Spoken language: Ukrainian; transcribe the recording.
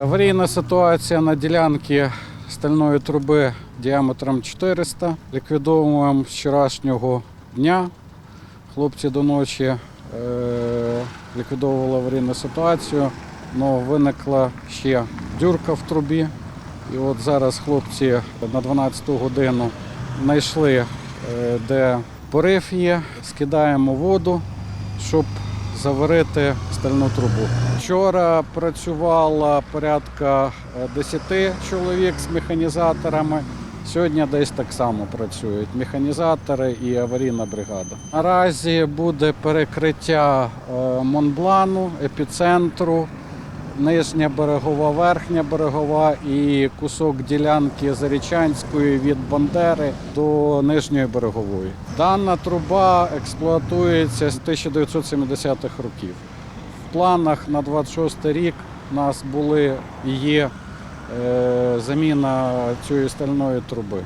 Аварійна ситуація на ділянці стальної труби діаметром 400. Ліквідовуємо вчорашнього дня. Хлопці до ночі е, ліквідовували аварійну ситуацію, але виникла ще дюрка в трубі. І от зараз хлопці на 12 годину знайшли, е, де порив є, скидаємо воду, щоб заварити стальну трубу. Вчора працювало порядка е, 10 чоловік з механізаторами. Сьогодні десь так само працюють механізатори і аварійна бригада. Наразі буде перекриття е, Монблану, епіцентру, нижня берегова, верхня берегова і кусок ділянки Зарічанської від Бандери до нижньої берегової. Дана труба експлуатується з 1970-х років. В планах на 26 рік у нас були і є е, заміна цієї стальної труби.